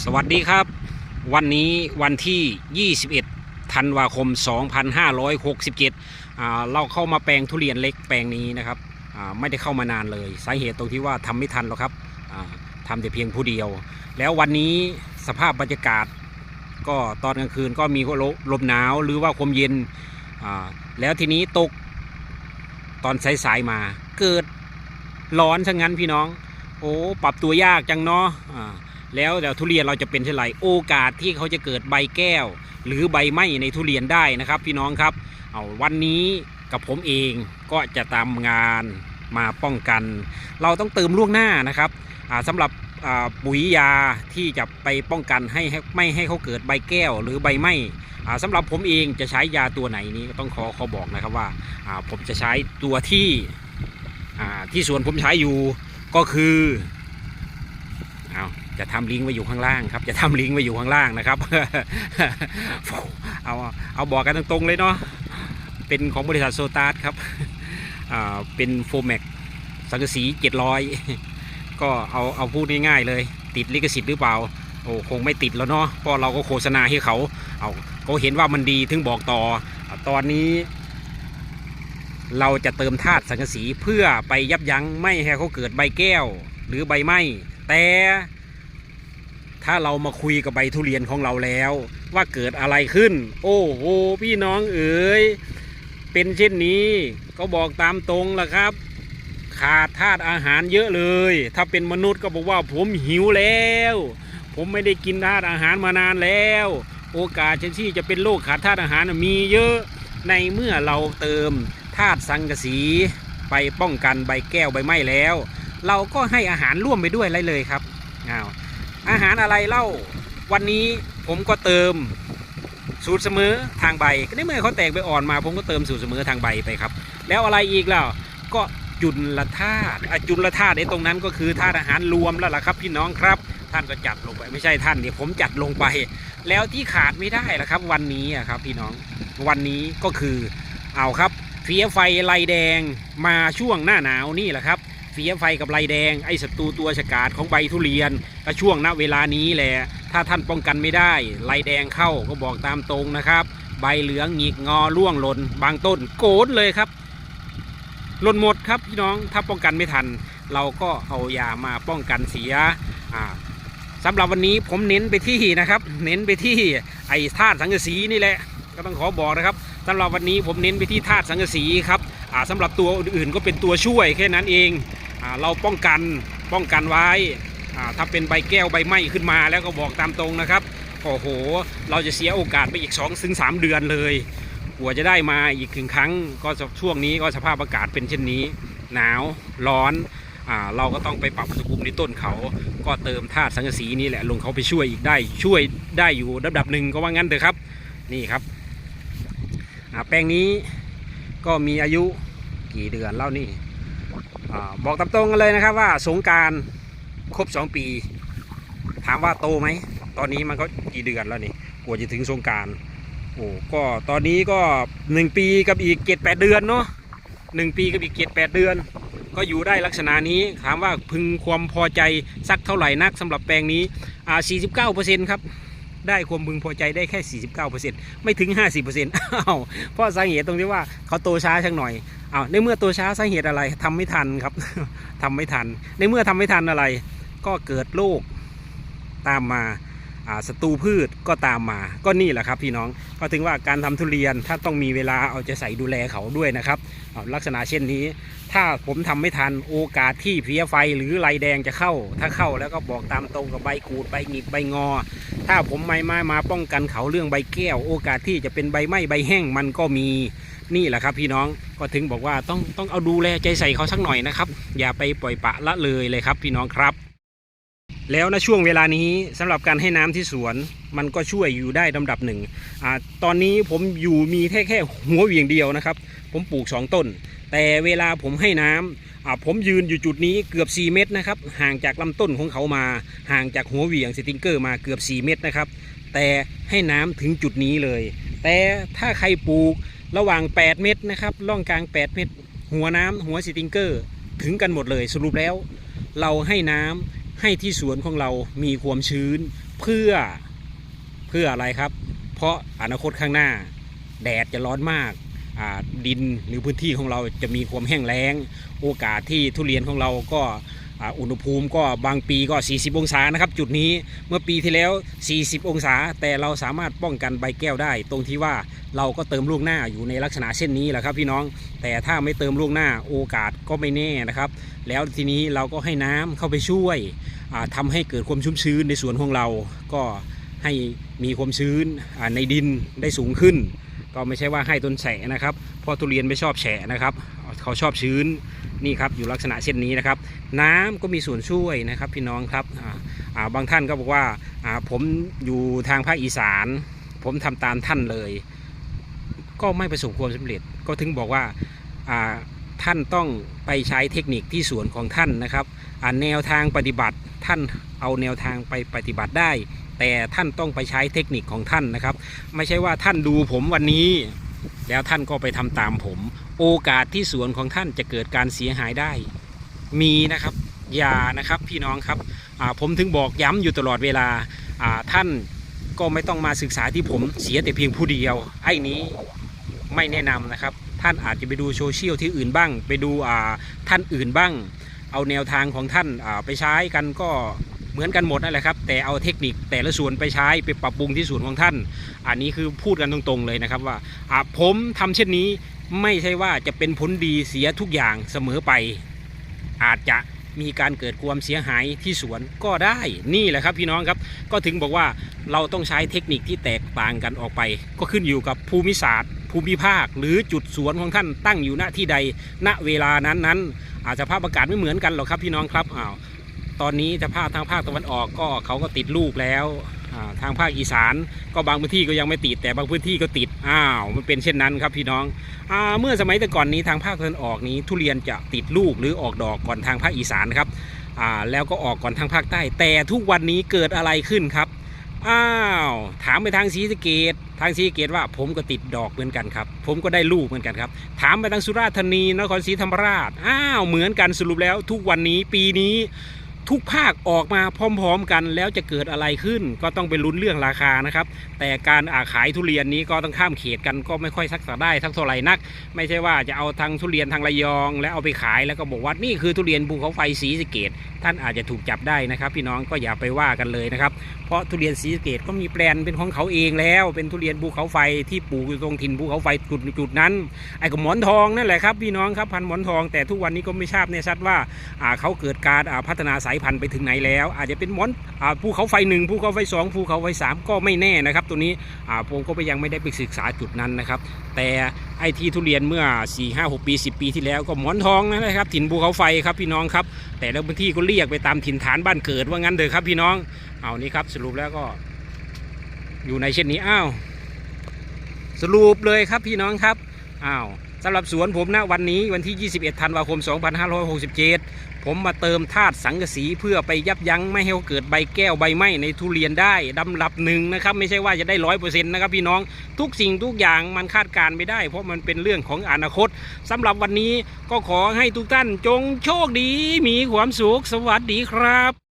สวัสดีครับ วันนี้วันที่ 21 ธันวาคม 2567อ่าเราเข้ามาแปลงทุเรียนเล็กแปลงนี้นะครับไม่ได้เข้ามานานเลย สาเหตุตรงที่ว่าทำไม่ทันหรอกครับทำแต่เพียงผู้เดียว แล้ววันนี้สภาพบรรยากาศ ก็ตอนกลางคืนก็มีลมหนาวหรือว่าความเย็นแล้วทีนี้ตกตอนสายๆมา เกิดร้อนซะงั้นพี่น้อง โอ้ปรับตัวยากจังเนาะ แล้วเดี๋ยวทุเรียนเราจะเป็นเช่นไรโอกาสที่เขาจะเกิดใบแก้ว หรือใบไหม้ในทุเรียนได้นะครับ พี่น้องครับเอาวันนี้กับผมเองก็จะตามงานมาป้องกัน เราต้องเติมล่วงหน้านะครับอ่าสำหรับปุ๋ยยาที่จะไปป้องกันให้ไม่ให้เขาเกิดใบแก้วหรือใบไหม้อ่าสำหรับผมเองจะใช้ยาตัวไหนนี้ต้องขอขอบอกนะครับว่าผมจะใช้ตัวที่ที่สวนผมใช้อยู่ก็คือ จะทำลิงก์ไว้อยู่ข้างล่างครับ จะทำลิงก์ไว้อยู่ข้างล่างนะครับ เอาเอาบอกกันตรงๆเลยเนาะ เป็นของบริษัทโซตาร์ครับ เป็นโฟมแม็กสังกะสี700ก็เอาเอาพูดง่ายๆเลย ติดลิขสิทธิ์หรือเปล่า โอ้คงไม่ติดแล้วเนาะ เพราะเราก็โฆษณาให้เขา เอาเขาเห็นว่ามันดีถึงบอกต่อ ตอนนี้เราจะเติมธาตุสังกะสีเพื่อไปยับยั้งไม่ให้เขาเกิดใบแก้ว หรือใบไม้แต่ ถ้าเรามาคุยกับใบทุเรียนของเราแล้ว ว่าเกิดอะไรขึ้น โอ้โหพี่น้องเอ๋ยเป็นเช่นนี้ก็บอกตามตรงละครับ ขาดธาตุอาหารเยอะเลย ถ้าเป็นมนุษย์ก็บอกว่าผมหิวแล้ว ผมไม่ได้กินธาตุอาหารมานานแล้ว โอกาสที่จะเป็นโรคขาดธาตุอาหารมีเยอะในเมื่อเราเติมธาตุสังกะสีไปป้องกันใบแก้วใบไม้แล้ว เราก็ให้อาหารร่วมไปด้วยเลยครับอ้าว อาหารอะไรเล่า วันนี้ผมก็เติมสูตรเสมอทางใบก็ในเมื่อเขาแตกใบอ่อนมา ผมก็เติมสูตรเสมอทางใบไปครับ แล้วอะไรอีกล่ะก็จุลธาตุจุลธาตุในตรงนั้นก็คือธาตุอาหารรวมแล้วล่ะครับ พี่น้องครับ ท่านก็จัดลงไปไม่ใช่ท่านเดี๋ยวผมจัดลงไป แล้วที่ขาดไม่ได้ล่ะครับ วันนี้อะครับ พี่น้องวันนี้ก็คือเอาครับเฟียไฟลายแดงมาช่วงหน้าหนาวนี่แหละครับ เฟียไฟกับลายแดง ไอ้ศัตรูตัวฉกาจของใบทุเรียนก็ช่วงณเวลานี้แหละ ถ้าท่านป้องกันไม่ได้ลายแดงเข้าก็บอกตามตรงนะครับ ใบเหลืองหงิกงอร่วงหล่น บางต้นโกนเลยครับหล่นหมดครับพี่น้องถ้าป้องกันไม่ทัน เราก็เอายามาป้องกันเสียอ่าสำหรับวันนี้ผมเน้นไปที่นะครับ เน้นไปที่ไอ้ธาตุสังกะสีนี่แหละ ก็ต้องขอบอกนะครับสำหรับวันนี้ผมเน้นไปที่ธาตุสังกะสีครับ อ่าสำหรับตัวอื่นๆก็เป็นตัวช่วยแค่นั้นเองอเราป้องกันป้องกันไว้ถ้าเป็นใบแก้วใบไม้ขึ้นมาแล้วก็บอกตามตรงนะครับโอ้โห เราจะเสียโอกาสไปอีก2อถึงสเดือนเลยกว่าจะได้มาอีกถึงครั้งก็ช่วงนี้ก็สภาพอากาศเป็นเช่นนี้ หนาวร้อนอเราก็ต้องไปปรับอุณหภูมิในต้นเขา ก็เติมธาตุสังกะสีนี่แหละลงเขาไปช่วยอีกได้ ช่วยได้อยู่ระดับหนึ่งก็ว่างั้นเถอะครับ นี่ครับแปลงนี้ ก็มีอายุกี่เดือนเล่านี่บอกตามตรงกันเลยนะครับว่าสงการครบ 2 ปี ถามว่าโตไหม ตอนนี้มันก็กี่เดือนแล้วนี่กว่าจะถึงสงการโอ้ก็ตอนนี้ก็ 1 ปีกับอีกเจ็ดแปดเดือนเนาะหนึ่งปีกับอีกเจ็ดแปดเดือน ก็อยู่ได้ลักษณะนี้ถามว่าพึงความพอใจสักเท่าไหร่นักสำหรับแปลงนี้อ่า49%ครับ ได้ความพึงพอใจได้แค่ 49%ไม่ถึง 50%อ้าวเพราะสาเหตุตรงที่ว่าเขาโตช้าชักหน่อยอ้าวในเมื่อโตช้าสาเหตุอะไรทำไม่ทันครับทำไม่ทัน ในเมื่อทำไม่ทันอะไร ก็เกิดโรคตามมา ศัตรูพืชก็ตามมา ก็นี่แหละครับพี่น้อง ก็ถึงว่าการทำทุเรียนถ้าต้องมีเวลาเอาใจะใส่ดูแลเขาด้วยนะครับ ลักษณะเช่นนี้ ถ้าผมทำไม่ทันโอกาสที่เพลี้ยไฟหรือลายแดงจะเข้า ถ้าเข้าแล้วก็บอกตามตรงกับใบกูดใบหงิกใบงอ ถ้าผมไม่มามาป้องกันเขาเรื่องใบแก้ว โอกาสที่จะเป็นใบไหม้ใบแห้งมันก็มีนี่แหละครับพี่น้องก็ถึงบอกว่าต้องต้องเอาดูแลใจใส่เขาสักหน่อยนะครับ อย่าไปปล่อยปะละเลยเลยครับพี่น้องครับ แล้วณช่วงเวลานี้สำหรับการให้น้ำที่สวนมันก็ช่วยอยู่ได้ลำดับหนึ่งอตอนนี้ผมอยู่มีแค่แค่หัวเวียงเดียวนะครับ ผมปลูกสองต้น แต่เวลาผมให้น้ำอ่าผมยืนอยู่จุดนี้เกือบ 4 เมตรนะครับห่างจากลำต้นของเขามา ห่างจากหัวเวียงสติงเกอร์มาเกือบ 4 เมตรนะครับ แต่ให้น้ำถึงจุดนี้เลย แต่ถ้าใครปลูกระหว่าง 8 เมตรนะครับล่องกลาง 8 เมตร หัวน้ำหัวสติงเกอร์ ถึงกันหมดเลยสรุปแล้ว เราให้น้ำ ให้ที่สวนของเรามีความชื้นเพื่อเพื่ออะไรครับ เพราะอนาคตข้างหน้า แดดจะร้อนมากดินหรือพื้นที่ของเราจะมีความแห้งแล้ง โอกาสที่ทุเรียนของเราก็ อุณหภูมิก็บางปีก็ 40 องศานะครับ จุดนี้เมื่อปีที่แล้ว 40 องศา แต่เราสามารถป้องกันใบแก้วได้ ตรงที่ว่าเราก็เติมลูกหน้าอยู่ในลักษณะเช่นนี้แหละครับพี่น้องแต่ถ้าไม่เติมลูกหน้าโอกาสก็ไม่แน่นะครับ แล้วทีนี้เราก็ให้น้ำเข้าไปช่วยอ่าทำให้เกิดความชุ่มชื้นในสวนของเราก็ให้มีความชื้นในดินได้สูงขึ้น ก็ไม่ใช่ว่าให้ต้นแฉะนะครับเพราะทุเรียนไม่ชอบแฉะนะครับเขาชอบชื้น นี่ครับอยู่ลักษณะเช่นนี้นะครับ น้ำก็มีส่วนช่วยนะครับพี่น้องครับาบางท่านก็บอกว่าาผมอยู่ทางภาคอีสาน ผมทำตามท่านเลย ก็ไม่ประสบความสำเร็จ ก็ถึงบอกว่าาท่านต้องไปใช้เทคนิคที่สวนของท่านนะครับแนวทางปฏิบัติท่านเอาแนวทางไปปฏิบัติได้ แต่ท่านต้องไปใช้เทคนิคของท่านนะครับ ไม่ใช่ว่าท่านดูผมวันนี้ แล้วท่านก็ไปทำตามผม โอกาสที่สวนของท่านจะเกิดการเสียหายได้ มีนะครับอย่านะครับพี่น้องครับผมถึงบอกย้ำอยู่ตลอดเวลาท่านก็ไม่ต้องมาศึกษาที่ผมเสียแต่เพียงผู้เดียว ไอ้นี้ไม่แนะนำนะครับ ท่านอาจจะไปดูโซเชียลที่อื่นบ้าง ไปดูท่านอื่นบ้าง เอาแนวทางของท่านาไปใช้กันก็เหมือนกันหมดนั่นแหละครับ แต่เอาเทคนิคแต่ละส่วนไปใช้ไปปรับปรุงที่ส่วนของท่าน อันนี้คือพูดกันตรงๆเลยนะครับว่าอ่าผมทำเช่นนี้ ไม่ใช่ว่าจะเป็นผลดีเสียทุกอย่างเสมอไป อาจจะมีการเกิดความเสียหายที่สวนก็ได้นี่แหละครับพี่น้องครับก็ถึงบอกว่าเราต้องใช้เทคนิคที่แตกต่างกันออกไป ก็ขึ้นอยู่กับภูมิศาสตร์ ภูมิภาค หรือจุดสวนของท่านตั้งอยู่ณที่ใด ณเวลานั้นนั้นๆอาจจะภาพอากาศไม่เหมือนกันหรอกครับพี่น้องครับอ้าวตอนนี้จะภาคทางภาคตะวันออกก็เขาก็ติดลูกแล้ว ทางภาคอีสานก็บางพื้นที่ก็ยังไม่ติดแต่บางพื้นที่ก็ติดอ้าวมันเป็นเช่นนั้นครับพี่น้องอเมื่อสมัยแต่ก่อนนี้ทางภาคตะวันออกนี้ ทุเรียนจะติดลูกหรือออกดอกก่อนทางภาคอีสานครับแล้วก็ออกก่อนทางภาคใต้ แต่ทุกวันนี้เกิดอะไรขึ้นครับอ้าวถามไปทางศรีสะเกดทางศรีสะเกดว่าผมก็ติดดอกเหมือนกันครับ ผมก็ได้ลูกเหมือนกันครับ ถามไปทางสุราษฎร์ธานีนครศรีธรรมราชอ้าวเหมือนกันสรุปแล้วทุกวันนี้ปีนี้ ทุกภาคออกมาพร้อมๆกันแล้วจะเกิดอะไรขึ้น ก็ต้องไปลุ้นเรื่องราคานะครับ แต่การอาขายทุเรียนนี้ก็ต้องข้ามเขตกันก็ไม่ค่อยสักษาได้ทักเท่าไหร่นัก ไม่ใช่ว่าจะเอาทางทุเรียนทางระยอง แล้วเอาไปขายแล้วก็บอกว่านี่คือทุเรียนภูเขาไฟสีสเกต ท่านอาจจะถูกจับได้นะครับ พี่น้องก็อย่าไปว่ากันเลยนะครับเพราะทุเรียนสีสเกตก็มีแปลนเป็นของเขาเองแล้ว เป็นทุเรียนภูเขาไฟที่ปลูกอยู่ตรงถิ่นภูเขาไฟจุดจุดนั้นไอ้กับหมอนทองนั่นแหละครับพี่น้องครับพันหมอนทอง แต่ทุกวันนี้ก็ไม่ทราบแน่ชัดว่าเขาเกิดการาพัฒนาสายพันธุ์ไปถึงไหนแล้ว อาจจะเป็นมอนอภูเขาไฟหนึ่งภูเขาไฟสองภูเขาไฟสามก็ไม่แน่นะครับ ตัวนี้ผมก็ไปยังไม่ได้ไปศึกษาจุดนั้นนะครับ แต่ไอที่ทุเรียนเมื่อ 4 5 6 ปี 10 ปีที่แล้วก็หมอนทองนะครับถิ่นภูเขาไฟครับพี่น้องครับ แต่แล้วพื้นที่ก็เรียกไปตามถิ่นฐานบ้านเกิดว่างั้นเถอะครับพี่น้องเอานี่ครับสรุปแล้วก็อยู่ในเช่นนี้อ้าวสรุปเลยครับพี่น้องครับอ้าว สำหรับสวนผมนะวันนี้วันที่ 21 ธันวาคม 2567 ผมมาเติมธาตุสังกะสีเพื่อไปยับยั้งไม่ให้เกิดใบแก้วใบไหม้ในทุเรียนได้ดำรับหนึ่งนะครับไม่ใช่ว่าจะได้ร้อยเปอร์เซ็นต์นะครับพี่น้องทุกสิ่งทุกอย่างมันคาดการไม่ได้ เพราะมันเป็นเรื่องของอนาคตสำหรับวันนี้ก็ขอให้ทุกท่านจงโชคดีมีความสุขสวัสดีครับ